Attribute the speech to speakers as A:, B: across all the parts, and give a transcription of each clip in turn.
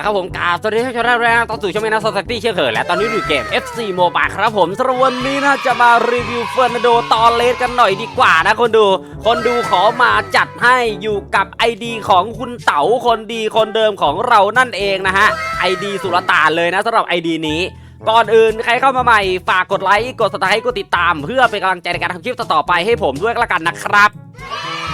A: ละครับผมกาสวัสดีท่านผู้ชมแรกตอนสู่ช่องแม่นักสถิติเชื่อเคยและตอนนี้อยู่เกม FC Mobile ครับผมสำหรับวันนี้นะจะมารีวิวเฟอร์นันโดตอเลสกันหน่อยดีกว่านะคนดู คนดูขอมาจัดให้อยู่กับ ID ของคุณเต๋าคนดีคนเดิมของเรานั่นเองนะฮะ ID สุรตานเลยนะสำหรับ ID นี้ก่อนอื่นใครเข้ามาใหม่ฝากกดไลค์กด subscribe กดติดตาม เพื่อเป็นกำลังใจในการทำคลิปต่อไปให้ผมด้วยล้วกันนะครับ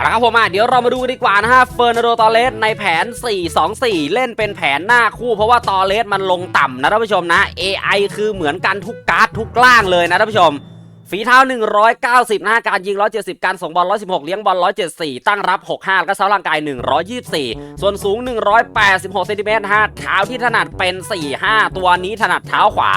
A: เอาละครับผมอะเดี๋ยวเรามาดูกันดีกว่านะฮะเฟอร์นาโดตอเลสในแผน 4-2-4 เล่นเป็นแผนหน้าคู่ เพราะว่าตอเลสมันลงต่ำนะท่านผู้ชมนะ AI คือเหมือนกันทุกการ์ดทุกล่างเลยนะท่านผู้ชมฝีเท้า 190นะการยิง 170 การส่งบอล 116 เลี้ยงบอล 174 ตั้งรับ 65 แล้วก็เซาร่างกาย 124 ส่วนสูง 186เซนติเมตรฮะเท้าที่ถนัดเป็น 4-5 ตัวนี้ถนัดเท้าขวา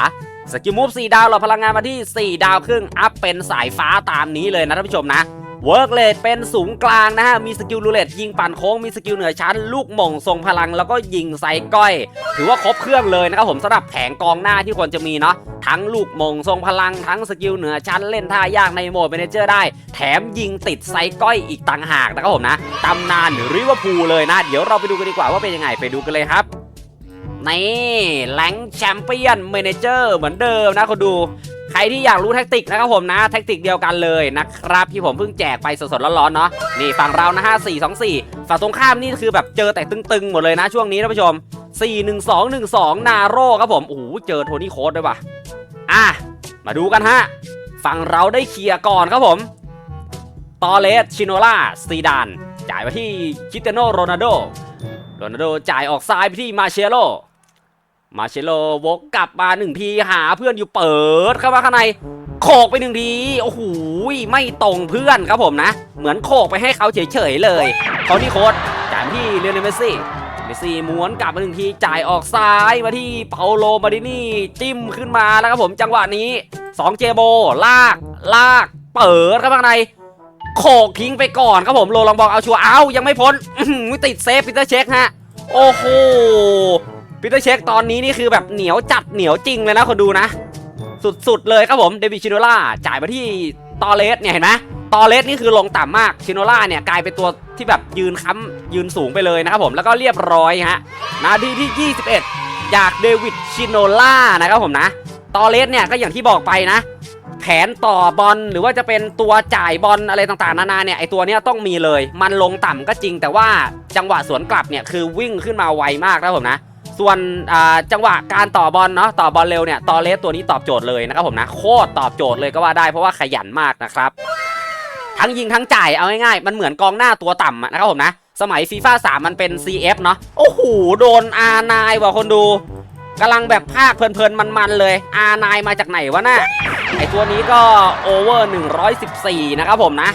A: สกิลมูฟ 4 ดาวเราพลังงานมาที่ 4 ดาวครึ่ง อัพเป็นสายฟ้าตามนี้เลยนะท่านผู้ชมนะ เวิร์กเลดเป็นสูงกลางนะฮะ มีสกิลรูเลตยิงปั่นโค้ง มีสกิลเหนือชั้น ลูกหม่งทรงพลัง แล้วก็ยิงไซก้อย ถือว่าครบเครื่องเลยนะครับผมสำหรับแผงกองหน้าที่ควรจะมีเนาะ ทั้งลูกหม่งทรงพลัง ทั้งสกิลเหนือชั้นเล่นท่ายากในโหมดเมเนเจอร์ได้ แถมยิงติดไซก้อยอีกต่างหากนะครับผมนะตำนานริเวอร์พูลเลยนะ เดี๋ยวเราไปดูกันดีกว่าว่าเป็นยังไงไปดูกันเลยครับนี่แรงแชมเปี้ยนเมเนเจอร์เหมือนเดิมนะคนดู ใครที่อยากรู้แท็กติกนะครับผมนะแท็กติกเดียวกันเลยนะครับที่ผมเพิ่งแจกไปสดๆร้อนๆเนาะนี่ฝั่งเรานะฮะ4 2 4ฝั่งตรงข้ามนี่คือแบบเจอแต่ตึงๆหมดเลยนะช่วงนี้ท่านผู้ชม 4 1 2 1 2 นาโร่ครับผมโอ้โหเจอโทนี่โค้ดด้วยว่ะอะมาดูกันฮะฝั่งเราได้เคลียร์ก่อนครับผมตอเลสชิโนล่าซีดาน จ่ายมาที่คิเตโนโรนัลโดโรนัลโดจ่ายออกซ้ายไปที่มาเชโล มาเชโลวกกลับมาหนึ่งทีหาเพื่อนอยู่เปิดเข้ามาข้างในโขกไปหนึ่งทีโอ้โหไม่ตรงเพื่อนครับผมนะ เหมือนโขกไปให้เขาเฉยๆเลยเขาที่โค้ดจ่ายที่เรียนเมสซี่เมสซี่ม้วนกลับมาหนึ่งทีจ่ายออกซ้ายมาที่เปาโลมาดินี่จิ้มขึ้นมาแล้วครับผมจังหวะนี้2เจโบลากลากเปิดเข้ามาข้างในโขกทิ้งไปก่อนครับผมโลลองบอกเอาชัวร์เอายังไม่พ้นอื้อติดเซฟปีเตอร์เช็คฮะโอ้โห ปีเตอร์เช็คตอนนี้นี่คือแบบเหนียวจัดเหนียวจริงเลยนะคนดูนะ สุดๆเลยครับผมเดวิดชิโนล่าจ่ายมาที่ตอเลสเนี่ยเห็นไหมตอเลสนี่คือลงต่ำมากชิโนล่าเนี่ยกลายเป็นตัวที่แบบยืนค้ำยืนสูงไปเลยนะครับผมแล้วก็เรียบร้อยฮะนาทีที่ 21 จากเดวิดชิโนล่านะครับผมนะตอเลสเนี่ยก็อย่างที่บอกไปนะ แผนต่อบอลหรือว่าจะเป็นตัวจ่ายบอลอะไรต่างๆ นานาเนี่ยไอตัวเนี้ยต้องมีเลย มันลงต่ำก็จริง แต่ว่าจังหวะสวนกลับเนี่ยคือวิ่งขึ้นมาไวมากนะครับผมนะ ส่วนจังหวะการต่อบอลเนาะต่อบอลเร็วเนี่ยตอเลสตัวนี้ตอบโจทย์เลยนะครับผมนะโคตรตอบโจทย์เลยก็ว่าได้เพราะว่าขยันมากนะครับ ทั้งยิงทั้งจ่ายเอาง่ายๆมันเหมือนกองหน้าตัวต่ำนะครับผมนะ สมัยฟีฟ่า3มันเป็น CF เนาะโอ้โหโดน R9 ว่ะคนดูกำลังแบบภาคเพลินๆมันๆเลย R9 มาจากไหนวะน่ะไอตัวนี้ก็โอเวอร์114 นะครับผมนะ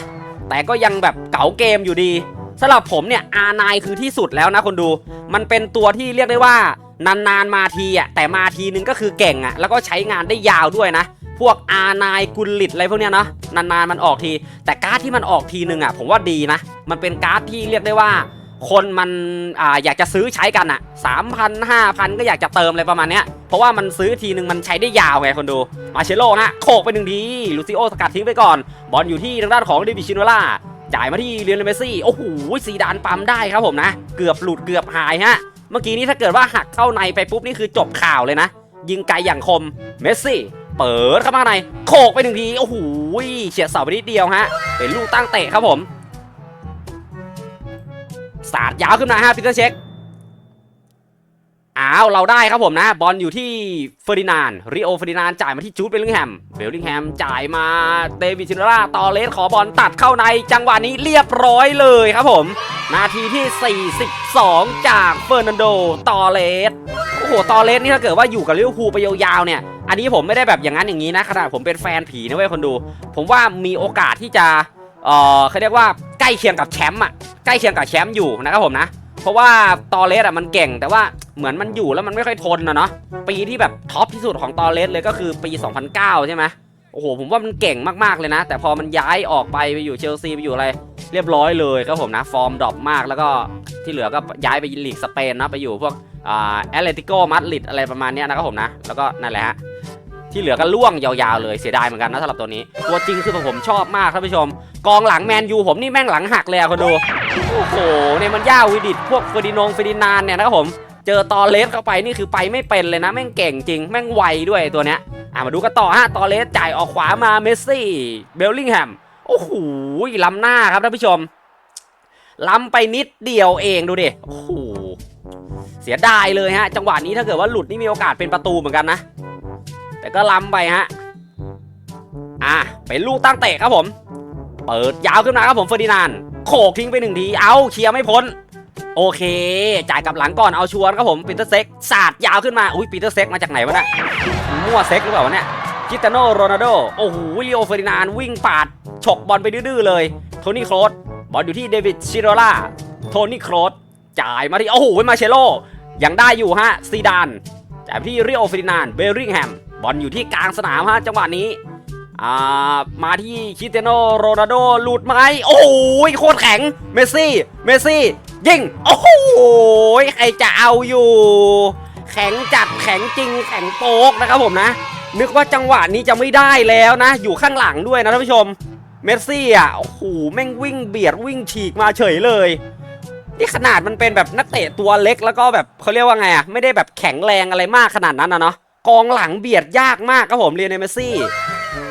A: แต่ก็ยังแบบเก๋าเกมอยู่ดี สำหรับผมเนี่ย R9 คือที่สุดแล้วนะคนดู มันเป็นตัวที่เรียกได้ว่านานๆมาทีอะแต่มาทีนึงก็คือเก่งอะแล้วก็ใช้งานได้ยาวด้วยนะ พวก R9 กุลลิตอะไรพวกเนี้ยเนาะนานๆมันออกที แต่การ์ดที่มันออกทีนึงอะผมว่าดีนะ มันเป็นการ์ดที่เรียกได้ว่า คนมันอ่าอยากจะซื้อใช้กันอะสามพันห้าพันก็อยากจะเติมอะไรประมาณเนี้ยเพราะว่ามันซื้อทีนึงมันใช้ได้ยาวไงคนดูมาเชโลนะโขกไปหนึ่งทีลูซิโอสกัดทิ้งไปก่อน บอลอยู่ที่ทางด้านของเดวิดชิโนล่า จ่ายมาที่เรียนเมซี่ โอ้โหซีดานปั๊มได้ครับผมนะ เกือบหลุดเกือบหายฮะ เมื่อกี้นี้ถ้าเกิดว่าหักเข้าในไปปุ๊บนี่คือจบข่าวเลยนะ ยิงไกลอย่างคม เมสซี่ เปิดเข้ามาใน โขกไปหนึ่งที โอ้โหเฉียดเสาไปนิดเดียวฮะ เป็นลูกตั้งเตะครับผม สาดยาวขึ้นมาฮะพีเตอร์เช็ค อ้าวเราได้ครับผมนะ บอลอยู่ที่เฟอร์ดินานริโอเฟอร์ดินานจ่ายมาที่จูดเบลลิงแฮมเบลลิงแฮมจ่ายมาเดวิดชินราตอเลสขอบอลตัดเข้าในจังหวะนี้เรียบร้อยเลยครับผม นาทีที่ 42 จากเฟอร์นันโดตอเลสโอ้โหตอเลสนี่ถ้าเกิดว่าอยู่กับลิเวอร์พูลไปยาวๆเนี่ย อันนี้ผมไม่ได้แบบอย่างนั้นอย่างนี้นะขนาดผมเป็นแฟนผีนะเว้ยคนดู ผมว่ามีโอกาสที่จะเอ่อเขาเรียกว่าใกล้เคียงกับแชมป์อะใกล้เคียงกับแชมป์อยู่นะครับผมนะ เพราะว่าตอเลสอะมันเก่งแต่ว่าเหมือนมันอยู่แล้วมันไม่ค่อยทนนะเนาะปีที่แบบท็อปที่สุดของตอเลสเลยก็คือปี 2009 ใช่ไหมโอ้โหผมว่ามันเก่งมากๆเลยนะ แต่พอมันย้ายออกไปไปอยู่เชลซีไปอยู่อะไร เรียบร้อยเลยครับผมนะฟอร์มดรอปมากแล้วก็ที่เหลือก็ย้ายไปลีกสเปนนะไปอยู่พวกอ่าแอตเลติโกมาดริดอะไรประมาณนี้นะครับผมนะแล้วก็นั่นแหละฮะที่เหลือก็ล่วงยาวๆเลยเสียดายเหมือนกันนะสำหรับตัวนี้ ตัวจริงคือผมชอบมากท่านผู้ชม กองหลังแมนยูผมนี่แม่งหลังหักเลยอะคนดู โอ้โหเนี่ยมันย่าวิดิตพวกเฟอร์ดินงเฟอร์ดินานเนี่ยนะครับผมเจอตอเลสเข้าไปนี่คือไปไม่เป็นเลยนะ แม่งเก่งจริง แม่งไวด้วยตัวเนี้ยอะมาดูกันต่อฮะตอเลสจ่ายออกขวามาเมสซี่เบลลิงแฮมโอ้โหล้ำหน้าครับท่านผู้ชมล้ำไปนิดเดียวเองดูดิโอ้โหเสียดายเลยฮะ จังหวะนี้ถ้าเกิดว่าหลุดนี่มีโอกาสเป็นประตูเหมือนกันนะ แต่ก็ล้ำไปฮะอะเป็นลูกตั้งเตะครับผม เปิดยาวขึ้นมาครับผมเฟอร์ดินาน์ โขกทิ้งไปหนึ่งที เอาเคลียร์ไม่พ้น โอเค จ่ายกับหลังก่อน เอาชวนครับผมปีเตอร์เซ็กสาดยาวขึ้นมา อุ้ยปีเตอร์เซ็กมาจากไหนวะเนี่ยมั่วเซ็กหรือเปล่าวะเนี่ยคิตาโนโรนัลโด โอ้โหวิลิโอเฟอร์ดินานวิ่งปาด ฉกบอลไปดื้อเลย โทนี่โครสบอลอยู่ที่เดวิดชิโรล่า โทนี่โครสจ่ายมาที่ โอ้โห มาเชโล ยังได้อยู่ฮะ ซีดาน จ่ายไปที่ริโอเฟอร์ดินาน เบลริงแฮม บอลอยู่ที่กลางสนามฮะ จังหวะนี้ อ่ามาที่คริสเตียโนโรนัลโดหลุดไหมโอ้โหโคตรแข็งเมสซี่เมสซี่ยิงโอ้โหใครจะเอาอยู่ แข็งจัดแข็งจริงแข็งโป๊กนะครับผมนะ นึกว่าจังหวะนี้จะไม่ได้แล้วนะ อยู่ข้างหลังด้วยนะท่านผู้ชมเมสซี่อะโอ้โหแม่งวิ่งเบียดวิ่งฉีกมาเฉยเลยนี่ขนาดมันเป็นแบบนักเตะตัวเล็กแล้วก็แบบเขาเรียกว่าไงอะไม่ได้แบบแข็งแรงอะไรมากขนาดนั้นนะเนาะกองหลังเบียดยากมากครับผมเรียนเมสซี่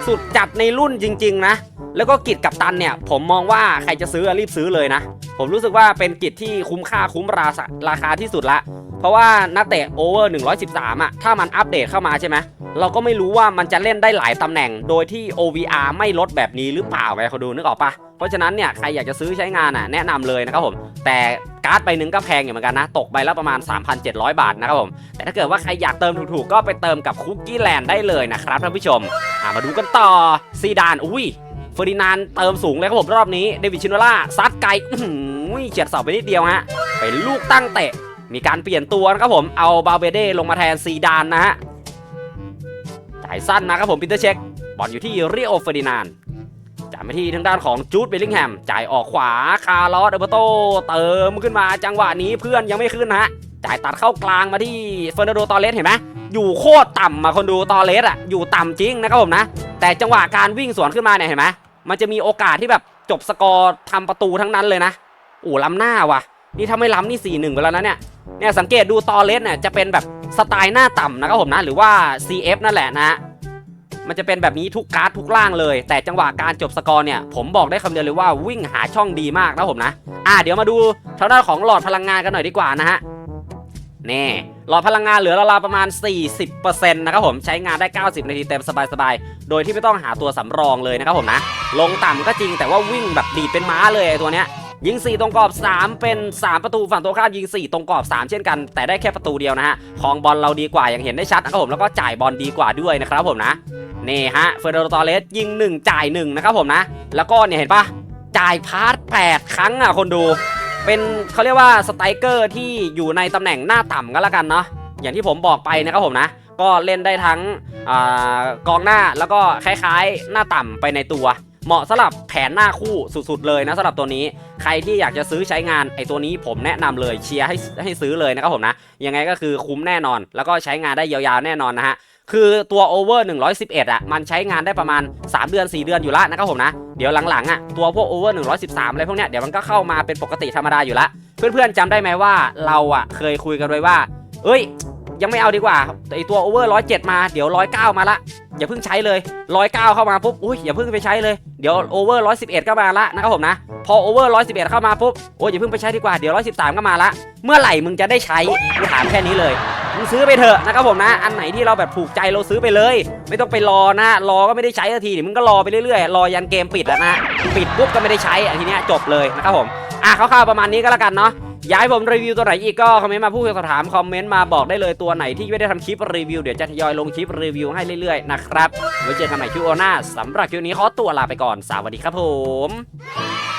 A: สุดจัดในรุ่นจริง ๆ นะ แล้วก็กิจกับตันเนี่ย ผมมองว่าใครจะซื้อรีบซื้อเลยนะ ผมรู้สึกว่าเป็นกิจที่คุ้มค่าคุ้มราคาราคาที่สุดละ เพราะว่านักเตะโอเวอร์113อะถ้ามันอัปเดตเข้ามาใช่ไหมเราก็ไม่รู้ว่ามันจะเล่นได้หลายตำแหน่ง โดยที่ OVR ไม่ลดแบบนี้หรือเปล่าไงเขาดูนึกออกปะเพราะฉะนั้นเนี่ยใครอยากจะซื้อใช้งานอะแนะนำเลยนะครับผมแต่ การ์ดใบหนึ่งก็แพงอยู่เหมือนกันนะ ตกใบละประมาณ 3,700 บาทนะครับผม แต่ถ้าเกิดว่าใครอยากเติมถูกๆ ก็ไปเติมกับคุกกี้แลนด์ได้เลยนะครับท่านผู้ชมมาดูกันต่อซีดานอุ้ยเฟอร์ดินานเติมสูงเลยครับผมรอบนี้เดวิดชินโนล่าซัดไกลอื้อหือเฉียดเสาไปนิดเดียวฮะเป็นลูกตั้งเตะ มีการเปลี่ยนตัวนะครับผมเอาบาเบเด้ลงมาแทนซีดานนะฮะจ่ายสั้นนะครับผมปีเตอร์เช็คบอลอยู่ที่เริโอเฟอร์ดินาน จ่ายมาที่ทางด้านของจูดเบลลิงแฮมจ่ายออกขวาคาร์ลอสเอเบโต เติมขึ้นมาจังหวะนี้เพื่อนยังไม่ขึ้นนะฮะจ่ายตัดเข้ากลางมาที่เฟอร์นันโดตอเลสเห็นไหมอยู่โคตรต่ำมาคนดูตอเลสอะอยู่ต่ำจริงนะครับผมนะ แต่จังหวะการวิ่งสวนขึ้นมาเนี่ยเห็นไหมมันจะมีโอกาสที่แบบจบสกอร์ทำประตูทั้งนั้นเลยนะโอ้ล้ำหน้าว่ะ นี่ถ้าไม่ล้ำนี่4ี่หนึ่งไปแล้วนะเนี่ยเนี่ยสังเกตดูตอเลสเนี่ยจะเป็นแบบสไตล์หน้าต่ำนะครับผมนะ หรือว่า CF นั่นแหละนะ มันจะเป็นแบบนี้ทุกการ์ดทุกล่างเลย แต่จังหวะการจบสกอร์เนี่ย ผมบอกได้คำเดียวเลยว่าวิ่งหาช่องดีมากนะผมนะ อะเดี๋ยวมาดูทางด้านของหลอดพลังงานกันหน่อยดีกว่านะฮะนี่หลอดพลังงานเหลือราวๆประมาณ 40%นะครับผมใช้งานได้ 90 นาทีเต็มสบายๆ โดยที่ไม่ต้องหาตัวสำรองเลยนะครับผมนะ ลงต่ำก็จริงแต่ว่าวิ่งแบบดีดเป็นม้าเลยไอ้ตัวเนี้ยยิง 4 ตรงกรอบ 3 เป็น 3 ประตูฝั่งตัวข้ามยิง 4 ตรงกรอบ 3 เช่นกัน แต่ได้แค่ประตูเดียวนะฮะของบอลเราดีกว่าอย่างเห็นได้ชัดนะครับผมแล้วก็จ่ายบอลดีกว่าด้วยนะครับผมนะ นี่ฮะเฟอร์นโดตอเลสยิง 1 จ่าย 1 นะครับผมนะ แล้วก็เนี่ยเห็นปะจ่ายพาร์ท8ครั้งอะคนดู เป็นเขาเรียกว่าสไตรเกอร์ที่อยู่ในตำแหน่งหน้าต่ำก็แล้วกันเนาะอย่างที่ผมบอกไปนะครับผมนะก็เล่นได้ทั้งอกองหน้าแล้วก็คล้ายๆ หน้าต่ำไปในตัว เหมาะสำหรับแผนหน้าคู่สุดๆเลยนะสำหรับตัวนี้ ใครที่อยากจะซื้อใช้งานไอ้ตัวนี้ผมแนะนำเลยเชียร์ให้ให้ซื้อเลยนะครับผมนะยังไงก็คือคุ้มแน่นอน แล้วก็ใช้งานได้ยาวๆแน่นอนนะฮะ คือตัว over 111อะมันใช้งานได้ประมาณ 3 เดือน 4 เดือนอยู่ละนะครับผมนะ เดี๋ยวหลังๆอะตัวพวก over 113 อะไรพวกเนี้ยเดี๋ยวมันก็เข้ามาเป็นปกติธรรมดาอยู่ละ เพื่อนๆจำได้ไหมว่าเราอะเคยคุยกันไว้ว่า เอ้ย ยังไม่เอาดีกว่าไอตัว over 107มาเดี๋ยว109มาละอย่าเพิ่งใช้เลย109เเข้ามาปุ๊บอุ้ยอย่าเพิ่งไปใช้เลยเดี๋ยว over 111ก็มาละนะครับผมนะพอ over 111เอ็ดเข้ามาปุ๊บโอ้ยอย่าเพิ่งไปใช้ดีกว่าเดี๋ยว113ก็มาละเมื่อไหร่มึงจะได้ใช้กูถามแค่นี้เลยมึงซื้อไปเถอะนะครับผมนะ อันไหนที่เราแบบถูกใจเราซื้อไปเลย ไม่ต้องไปรอนะรอก็ไม่ได้ใช้สักทีมึงก็รอไปเรื่อยๆรอยันเกมปิดแล้วนะปิดปุ๊บก็ไม่ได้ใช้อันทีเนี้ยจบเลยนะครับผมอะคร่าวๆประมาณนี้ก็แล้วกันเนาะ อยากให้ผมรีวิวตัวไหนอีกก็คอมเมนต์มาพูดคุยสอบถามคอมเมนต์มาบอกได้เลยตัวไหนที่ไม่ได้ทำคลิปรีวิวเดี๋ยวจะทยอยลงคลิปรีวิวให้เรื่อยๆนะครับไว้เจอกันใหม่คลิปโอหน้าสำหรับคลิปนี้ขอตัวลาไปก่อนสวัสดีครับผม